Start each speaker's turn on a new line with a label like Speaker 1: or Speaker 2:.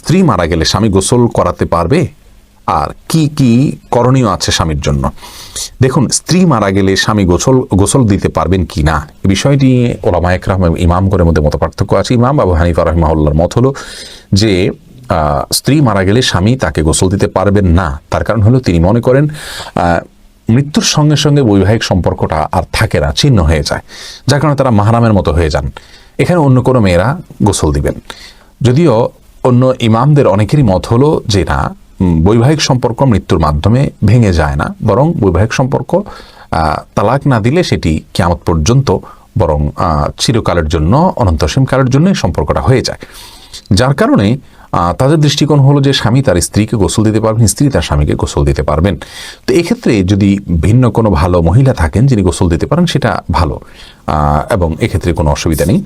Speaker 1: স্ত্রী মারা গেলে স্বামী গোসল করাতে পারবে? আর কি কি করণীয় আছে স্বামীর জন্য? দেখুন, স্ত্রী মারা গেলে স্বামী গোসল গোসল দিতে পারবেন কি না? এই বিষয়টি ওলামা একরাম ইমাম করে মধ্যে মত পার্থক্য আছে। ইমাম আবু হানিফা রহমাউল্লার মত হলো যে স্ত্রী মারা গেলে স্বামী তাকে গোসল দিতে পারবেন না। তার কারণ হলো তিনি মনে করেন মৃত্যুর সঙ্গে সঙ্গে বৈবাহিক সম্পর্কটা আর থাকে না, ছিন্ন হয়ে যায়। যার কারণে তারা মাহারামের মতো হয়ে যান। এখানে অন্য কোনো মেয়েরা গোসল দিবেন। যদিও অন্য ইমামদের অনেকেরই মত হলো যে না বৈবাহিক সম্পর্ক মৃত্যুর মাধ্যমে ভেঙে যায় না, বরং বৈবাহিক সম্পর্ক তালাক না দিলে সেটি কেয়ামত পর্যন্ত, বরং চিরকালের জন্য অনন্তসীম কালের জন্য সম্পর্কটা হয়ে যায়। যার কারণে তাদের দৃষ্টিকোণ হলো যে স্বামী তার স্ত্রীকে গোসল দিতে পারবেন, স্ত্রী তার স্বামীকে গোসল দিতে পারবেন। তো এক্ষেত্রে যদি ভিন্ন কোনো ভালো মহিলা থাকেন, যিনি গোসল দিতে পারেন, সেটা ভালো এবং এক্ষেত্রে কোনো অসুবিধা নেই।